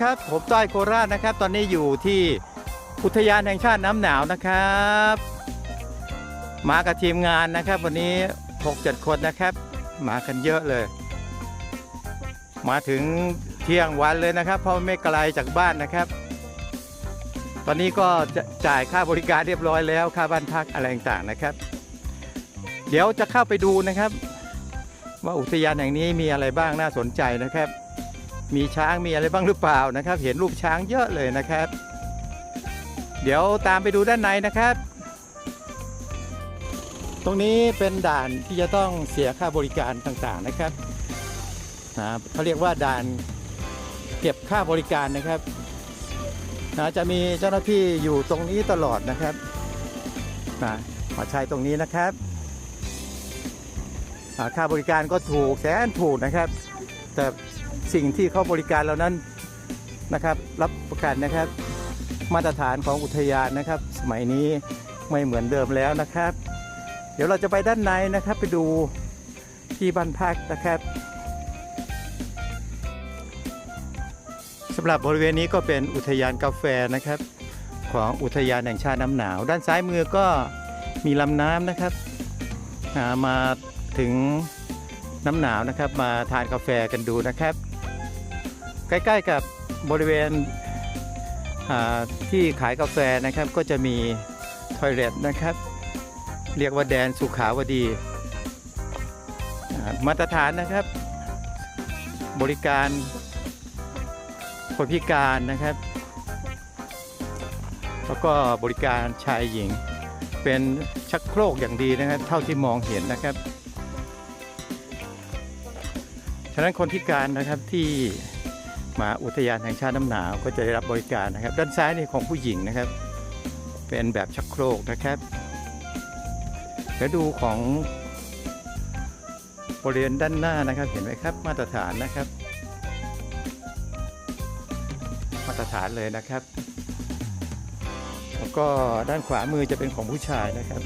ครับ ผมต้อยโคราชนะครับ ตอนนี้อยู่ที่อุทยานแห่งชาติน้ำหนาวนะครับ มากับทีมงานนะครับ วันนี้ 6-7 คนนะครับ มากันเยอะเลย มาถึงเที่ยงวันเลยนะครับ เพราะไม่ไกลจากบ้านนะครับ ตอนนี้ก็จะจ่ายค่าบริการเรียบร้อยแล้วค่าบ้านพักอะไรต่างๆนะครับ เดี๋ยวจะเข้าไปดูนะครับ ว่าอุทยานแห่งนี้มีอะไรบ้างน่าสนใจนะครับ มีช้างมีอะไรบ้างหรือเปล่านะครับ เห็นรูปช้างเยอะเลยนะครับ เดี๋ยวตามไปดูด้านในนะครับ ตรงนี้เป็นด่านที่จะต้องเสียค่าบริการต่างๆนะครับนะเขาเรียกว่าด่านเก็บค่าบริการนะครับนะจะมีเจ้าหน้าที่อยู่ตรงนี้ตลอดนะครับนะขอใช้ตรงนี้นะครับค่าบริการก็ถูกแสนถูกนะครับ แต่ สิ่งที่เขาบริการเรานั้นนะครับ รับประกันนะครับ มาตรฐานของอุทยานนะครับ สมัยนี้ไม่เหมือนเดิมแล้วนะครับ เดี๋ยวเราจะไปด้านในนะครับไปดูที่บ้านพักนะครับสำหรับบริเวณนี้ก็เป็นอุทยานกาแฟนะครับ ของอุทยานแห่งชาติน้ำหนาว ด้านซ้ายมือก็มีลำน้ำนะครับมาถึงน้ำหนาวนะครับ มาทานกาแฟกันดูนะครับ ใกล้ๆกับบริเวณที่ขายกาแฟนะครับก็จะมีทอยเลทนะครับ เรียกว่าแดนสุขาวดี มาตรฐานนะครับ บริการคนพิการนะครับ แล้วก็บริการชายหญิง เป็นชักโครกอย่างดีนะครับ เท่าที่มองเห็นนะครับ ฉะนั้นคนพิการนะครับที่ มาอุทยานแห่งชาติน้ำหนาวก็จะได้รับบริการนะครับ ด้านซ้ายนี่ของผู้หญิงนะครับ เป็นแบบชักโครกนะครับแล้วดูของบริเวณด้านหน้านะครับเห็นไหมครับมาตรฐานนะครับ มาตรฐานเลยนะครับ แล้วก็ด้านขวามือจะเป็นของผู้ชายนะครับ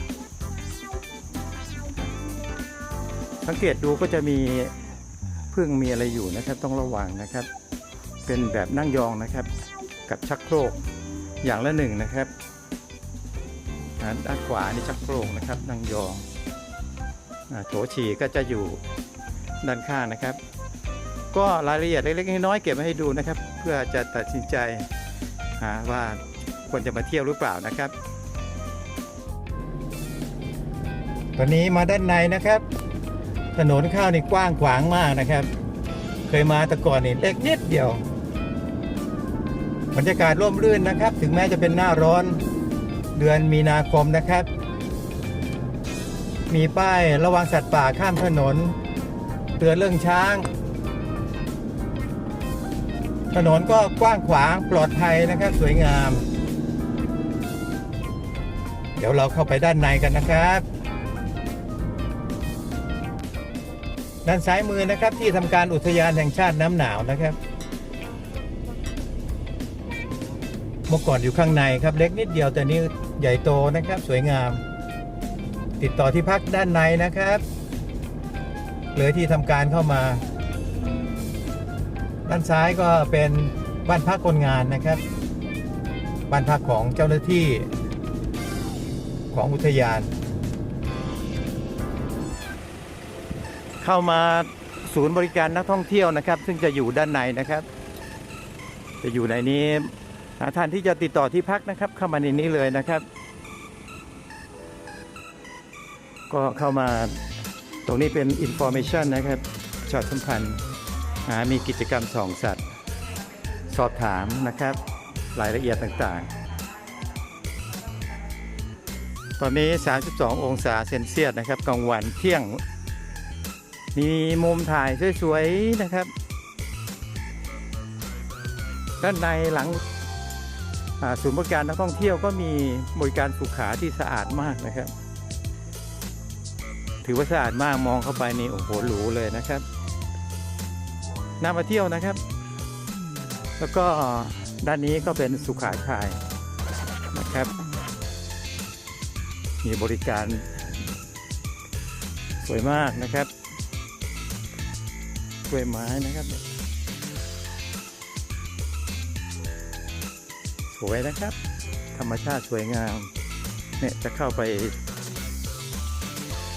สังเกตดูก็จะมีพึ่งมีอะไรอยู่นะครับ ต้องระวังนะครับ เป็นแบบนั่งยองนะครับ กับชักโครกอย่างละหนึ่งนะครับด้านขวานี่ชักโครกนะครับ นั่งยองโถฉี่ก็จะอยู่ด้านข้างนะครับ ก็รายละเอียดเล็กๆน้อยๆเก็บมาให้ดูนะครับ เพื่อจะตัดสินใจหาว่าควรจะมาเที่ยวหรือเปล่านะครับ ตอนนี้มาด้านในนะครับ ถนนข้าวนี่กว้างขวางมากนะครับ เคยมาแต่ก่อนนี่เล็กนิดเดียว บรรยากาศร่มรื่นนะครับ ถึงแม้จะเป็นหน้าร้อนเดือนมีนาคมนะครับ มีป้ายระวังสัตว์ป่าข้ามถนน เตือนเรื่องช้าง ถนนก็กว้างขวางปลอดภัยนะครับสวยงาม เดี๋ยวเราเข้าไปด้านในกันนะครับ ด้านซ้ายมือนะครับที่ทำการอุทยานแห่งชาติน้ำหนาวนะครับ เมื่อก่อนอยู่ข้างในครับเล็กนิดเดียวแต่นี้ใหญ่โตนะครับสวยงาม ติดต่อที่พักด้านในนะครับเลยที่ทำการเข้ามา ด้านซ้ายก็เป็นบ้านพักคนงานนะครับ บ้านพักของเจ้าหน้าที่ของอุทยาน เข้ามาศูนย์บริการนักท่องเที่ยวนะครับ ซึ่งจะอยู่ด้านในนะครับ จะอยู่ในนี้าทานที่จะติดต่อที่พักนะครับ เข้ามาในนี้เลยนะครับ ก็เข้ามาตรงนี้เป็น information นะครับชอดสัมพันธ์หามีกิจกรรมส่องสัตว์ สอบถามนะครับ รายละเอียดต่างๆ ตอนนี้ 32 องศาเซนเซียสนะครับกลางวันเที่ยง มีมุมถ่ายสวย ๆ นะครับ ด้านในหลัง ศูนย์บริการนักท่องเที่ยวก็มีบริการสุขาที่สะอาดมากนะครับ ถือว่าสะอาดมากมองเข้าไปนี่โอ้โหหรูเลยนะครับน่ามาเที่ยวนะครับ แล้วก็ด้านนี้ก็เป็นสุขาชายนะครับ มีบริการสวยมากนะครับกล้วยไม้นะครับ วยนะครับ ธรรมชาติสวยงาม เนี่ยจะเข้าไป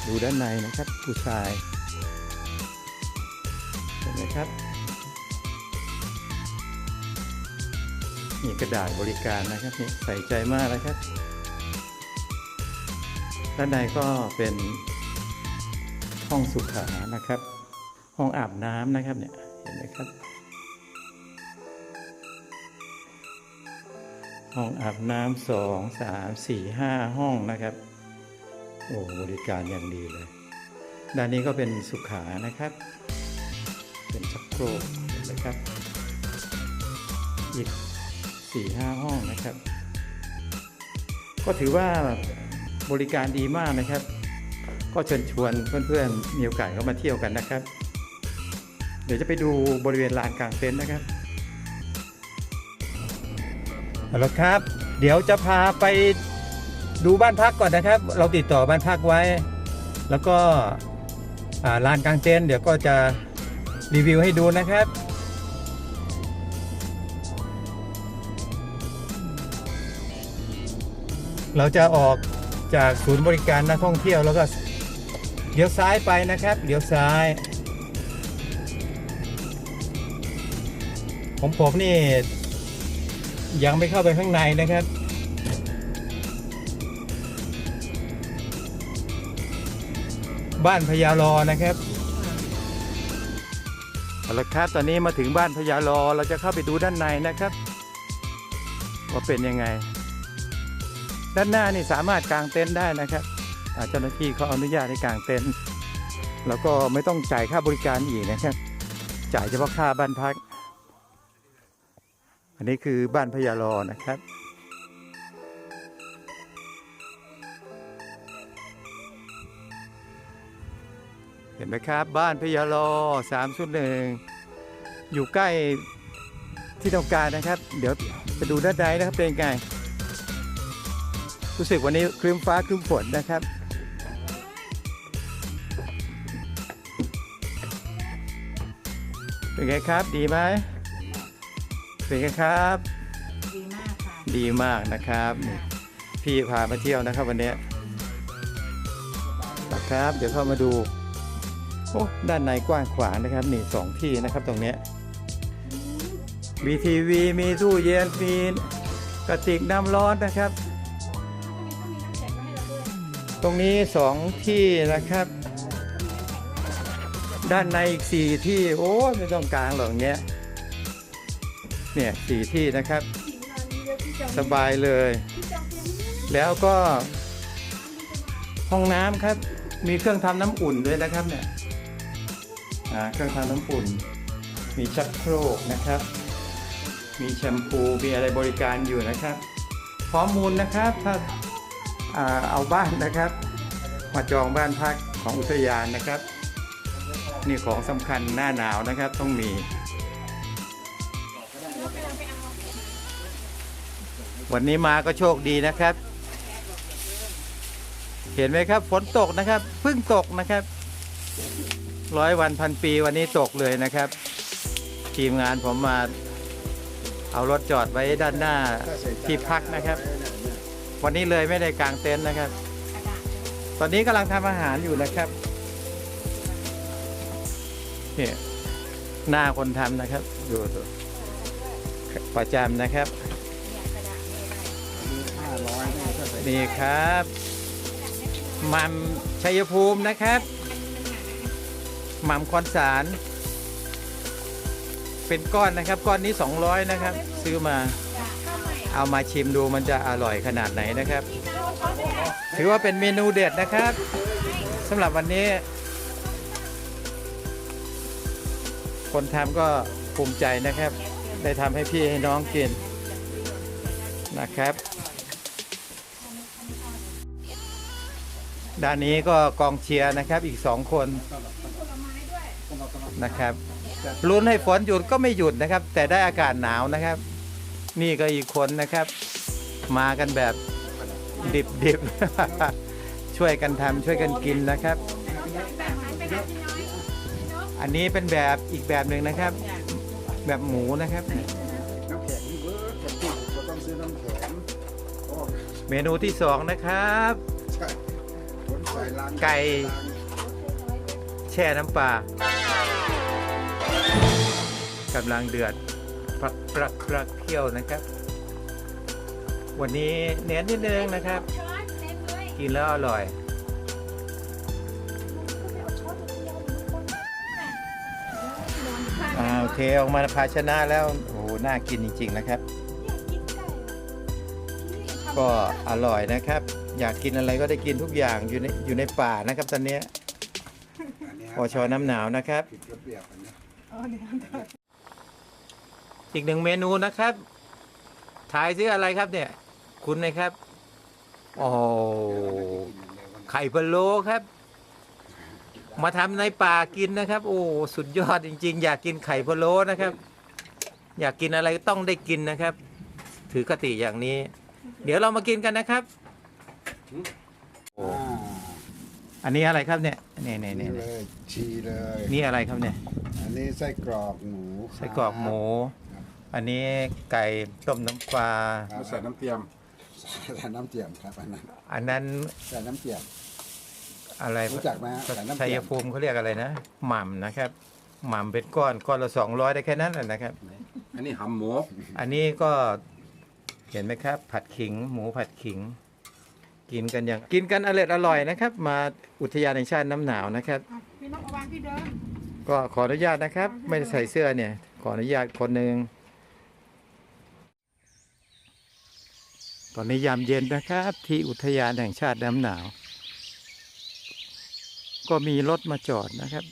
ดูด้านในนะครับผู้ชายเห็นไหมครับมีกระดาษบริการนะครับนี่ใส่ใจมากนะครับ ด้านในก็เป็นห้องสุขานะครับ ห้องอาบน้ำนะครับเนี่ยเห็นไหมครับ ห้องอาบน้ำสองสามสี่ห้าห้องนะครับ โอ้บริการอย่างดีเลย ด้านนี้ก็เป็นสุขานะครับ เป็นชักโครกนไหมครับ อีกสี่ห้าห้องนะครับ ก็ถือว่าบริการดีมากนะครับ ก็เชิญชวนเพื่อนๆมีโอกาสเข้ามาเที่ยวกันนะครับ เดี๋ยวจะไปดูบริเวณลานกลางเต็นท์นะครับ เอาละครับ เดี๋ยวจะพาไปดูบ้านพักก่อนนะครับ เราติดต่อบ้านพักไว้ แล้วก็ลานกลางเต็นท์เดี๋ยวก็จะรีวิวให้ดูนะครับ เราจะออกจากศูนย์บริการนักท่องเที่ยวแล้วก็เลี้ยวซ้ายไปนะครับเลี้ยวซ้ายของผมนี่ ยังไม่เข้าไปข้างในนะครับ บ้านพญารอนะครับเอาละครับตอนนี้มาถึงบ้านพญารอเราจะเข้าไปดูด้านในนะครับ ว่าเป็นยังไง ด้านหน้านี่สามารถกางเต็นท์ได้นะครับเจ้าหน้าที่เขาอนุญาตให้กางเต็นท์แล้วก็ไม่ต้องจ่ายค่าบริการอีกนะครับ จ่ายเฉพาะค่าบ้านพัก อันนี้คือบ้านพญารอนะครับ เห็นไหมครับบ้านพญารอสามชุดหนึ่งอยู่ใกล้ที่ต้องการนะครับ เดี๋ยวไปดูด้านในนะครับเป็นไงรู้สึกวันนี้ครึ้มฟ้าครึ้มฝนนะครับเป็นไงครับดีไหม เป็นไงครับ ดีมากค่ะดีมากนะครับนี่พี่พามาเที่ยวนะครับวันนี้นะครับ เดี๋ยวเข้ามาดูโอ้ด้านในกว้างขวางนะครับนี่สองที่นะครับตรงเนี้ยมีทีวีมีตู้เย็นมีกระติกน้ำร้อนนะครับ ตรงนี้สองที่นะครับ ด้านในอีกสี่ที่โอ้ยไม่ต้องกลางหรอกเนี้ย เนี่ยสี่ที่นะครับ สบายเลย แล้วก็ห้องน้ำครับ มีเครื่องทำน้ำอุ่นด้วยนะครับเนี่ยอ่าเครื่องทำน้ำอุ่น มีชักโครกนะครับ มีแชมพู มีอะไรบริการอยู่นะครับ พร้อมมูลนะครับ ถ้าอ่าเอาบ้านนะครับ มาจองบ้านพักของอุทยานนะครับ นี่ของสำคัญหน้าหนาวนะครับต้องมี วันนี้มาก็โชคดีนะครับ เห็นไหมครับฝนตกนะครับเพิ่งตกนะครับ ร้อยวันพันปีวันนี้ตกเลยนะครับ ทีมงานผมมาเอารถจอดไว้ด้านหน้าที่พักนะครับ วันนี้เลยไม่ได้กางเต็นท์นะครับ ตอนนี้กำลังทำอาหารอยู่นะครับเนี่ยหน้าคนทำนะครับ ดูดูประจำนะครับ นี่ครับมัมชัยภูมินะครับมัมคอนสาร เป็นก้อนนะครับ ก้อนนี้ 200 นะครับ ซื้อมาเอามาชิมดูมันจะอร่อยขนาดไหนนะครับ ถือว่าเป็นเมนูเด็ดนะครับสำหรับวันนี้ คนทำก็ภูมิใจนะครับ ได้ทำให้พี่ให้น้องกินนะครับ ด้านนี้ก็กองเชียร์นะครับอีกสองคนนะครับลุ้นให้ฝนหยุดก็ไม่หยุดนะครับ แต่ได้อากาศหนาวนะครับ นี่ก็อีกคนนะครับ มากันแบบดิบดิบๆช่วยกันทำช่วยกันกินนะครับ อันนี้เป็นแบบอีกแบบหนึ่งนะครับ แบบหมูนะครับเมนูที่สองนะครับ ไก่แช่น้ำปลากำลังเดือดปรักปรักปรักเคี่ยวนะครับ วันนี้เน้นนิดนึงนะครับ กินแล้วอร่อยอ่าโอเคออกมาภาชนะแล้วโอ้โหน่ากินจริง ๆ นะครับ ก็อร่อยนะครับ อยากกินอะไรก็ได้กินทุกอย่างอยู่ในอยู่ในป่านะครับตอนเนี้ยอันเนี้ยพอชอน้ำหนาวนะครับ ผิดระเบียบอันเนี้ยอีกหนึ่งเมนูนะครับทายซิอะไรครับเนี่ย คุณนะครับโอ้โหไข่พะโล้ครับ มาทำในป่ากินนะครับ โอ้สุดยอดจริง ๆ อยากกินไข่พะโล้นะครับ อยากกินอะไรก็ต้องได้กินนะครับ ถือคติอย่างนี้ เดี๋ยวเรามากินกันนะครับ อ่าอันนี้อะไรครับเนี่ยนี่นี่นี่นี่เลยชีเลย นี่อะไรครับเนี่ย อันนี้ไส้กรอกหมูไส้กรอกหมู อันนี้ไก่ต้มน้ำปลา ครับใส่น้ำเทียมใส่น้ำเจียมครับอันนั้นอันนั้นใส่น้ำเจียม อะไรรู้จักไหมฮะใส่น้ำชัเจียยมภูมิเขาเรียกอะไรนะ หม่ำนะครับ หม่ำเป็นก้อน ก้อนละสองร้อยได้แค่นั้นแหละนะครับ อันนี้หำหมูอันนี้ก็เห็นไหมครับ ผัดขิง หมูผัดขิง กินกันอย่างกินกันอร่อยอร่อยนะครับ มาอุทยานแห่งชาติน้ำหนาวนะครับ พี่น้องเอาวางที่เดิมก็ขออนุญาตนะครับ ไม่ได้ใส่เสื้อเนี่ย ขออนุญาตคนหนึ่งตอนนี้ยามเย็นนะครับ ที่อุทยานแห่งชาติน้ำหนาว ก็มีรถมาจอดนะครับ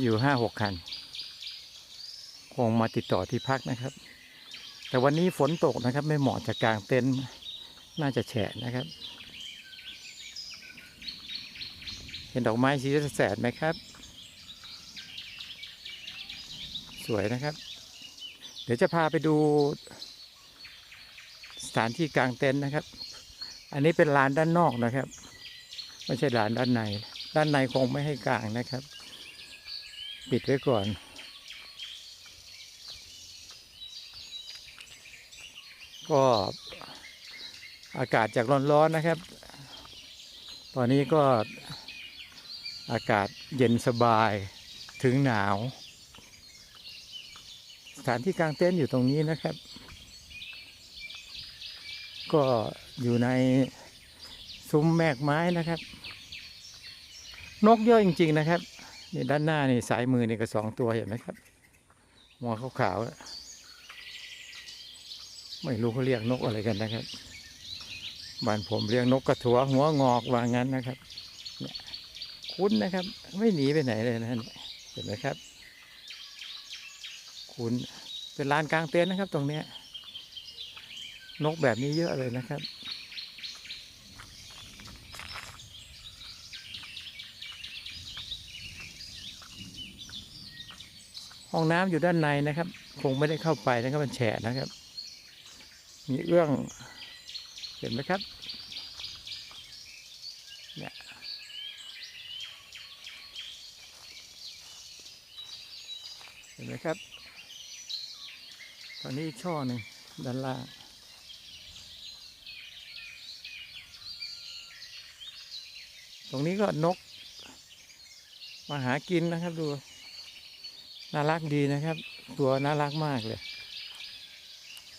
อยู่ห้าหกคัน คงมาติดต่อที่พักนะครับ แต่วันนี้ฝนตกนะครับ ไม่เหมาะจะกางเต็นท์ น่าจะแฉะนะครับ เห็นดอกไม้สีแสดไหมครับ สวยนะครับ เดี๋ยวจะพาไปดูสถานที่กลางเต็นท์นะครับ อันนี้เป็นลานด้านนอกนะครับ ไม่ใช่ลานด้านใน ด้านในคงไม่ให้กลางนะครับ ปิดไว้ก่อนก็ อากาศจากร้อนๆนะครับ ตอนนี้ก็อากาศเย็นสบายถึงหนาว สถานที่กลางเต็นท์อยู่ตรงนี้นะครับ ก็อยู่ในซุ้มแมกไม้นะครับ นกเยอะจริง ๆ นะครับนี่ด้านหน้านี่สายมือนี่ก็สองตัวเห็นไหมครับหัวขาวๆไม่รู้เขาเรียกนกอะไรกันนะครับ บ้านผมเรียกนกกระถัวหัวงอกว่างั้นนะครับเนี่ยคุ้นนะครับ ไม่หนีไปไหนเลยนะเห็นไหมครับ คุณเป็นลานกลางเต็นท์นะครับ ตรงเนี้ยนกแบบนี้เยอะเลยนะครับห้องน้ำอยู่ด้านในนะครับ คงไม่ได้เข้าไปนะครับมันแฉะนะครับ มีเอื้อง เห็นไหมครับ เนี่ย เห็นไหมครับ ตอนนี้ช่อหนึ่งด้านล่างตรงนี้ก็นก มาหากินนะครับดู น่ารักดีนะครับ ตัวน่ารักมากเลย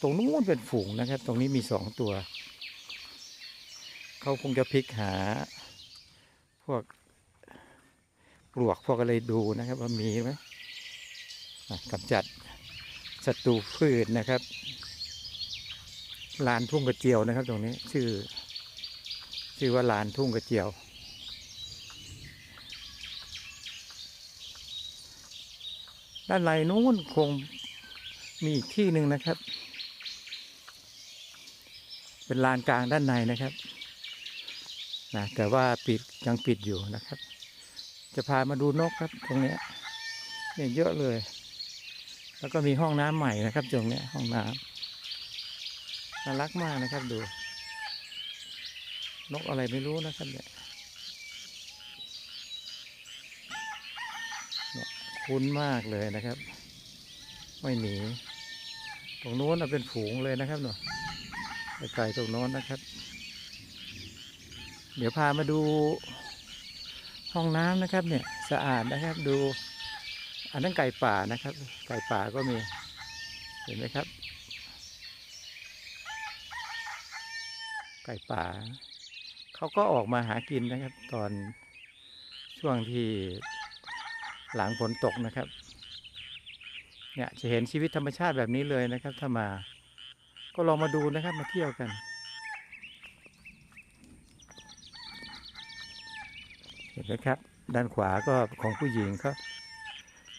ตรงนู้นเป็นฝูงนะครับ ตรงนี้มีสองตัว เขาคงจะพลิกหา พวกปลวกพวกอะไรดูนะครับ ว่ามีไหมกำจัดศัตรูพืชนะครับลานทุ่งกระเจียวนะครับ ตรงนี้ชื่อ ชื่อว่าลานทุ่งกระเจียว ด้านในนู้นคงมีอีกที่หนึ่งนะครับ เป็นลานกลางด้านในนะครับ นะแต่ว่าปิดยังปิดอยู่นะครับ จะพามาดูนกครับตรงนี้ยเนี่ยเยอะเลย แล้วก็มีห้องน้ำใหม่นะครับตรงนี้ห้องน้ำน่ารักมากนะครับดู นกอะไรไม่รู้นะครับเนี่ยคุ้นมากเลยนะครับ ไม่หนี ตรงโน้นเป็นฝูงเลยนะครับเนาะไกลตรงโน้นนะครับ เดี๋ยวพามาดูห้องน้ำนะครับเนี่ยสะอาดนะครับดู อันนั้นไก่ป่านะครับ ไก่ป่าก็มีเห็นไหมครับ ไก่ป่าเขาก็ออกมาหากินนะครับ ตอนช่วงที่หลังฝนตกนะครับ เนี่ยจะเห็นชีวิตธรรมชาติแบบนี้เลยนะครับ ถ้ามาก็ลองมาดูนะครับมาเที่ยวกัน เห็นไหมครับ ด้านขวาก็ของผู้หญิงครับ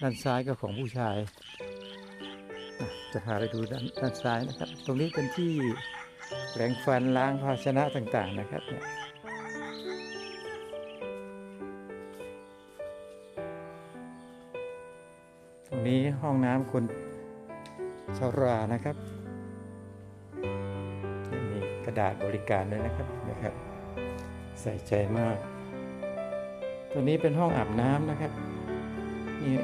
ด้านซ้ายก็ของผู้ชาย จะพาไปดูด้านด้านซ้ายนะครับ ตรงนี้เป็นที่แปรงฟันล้างภาชนะต่างๆนะครับตรงนี้ห้องน้ำคนชารานะครับมีกระดาษบริการด้วยนะครับนะครับ ใส่ใจมาก ตัวนี้เป็นห้องอาบน้ำนะครับนี่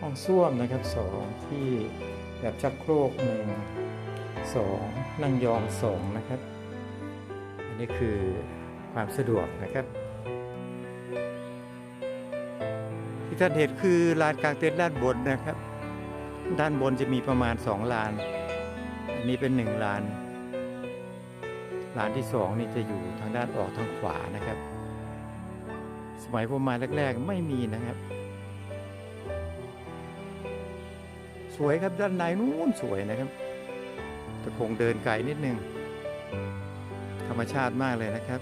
ห้องส้วมนะครับสองที่แบบชักโครกหนึ่งสองนั่งยองสองนะครับ อันนี้คือความสะดวกนะครับ ที่ท่านเห็นคือลานกลางเต็นท์ด้านบนนะครับ ด้านบนจะมีประมาณสองลาน อันนี้เป็นหนึ่งลาน ลานที่สองนี่จะอยู่ทางด้านออกทางขวานะครับ มัยผมมาแรก ๆ ไม่มีนะครับ สวยครับด้านในนู้นสวยนะครับแต่คงเดินไกลนิดนึง ธรรมชาติมากเลยนะครับ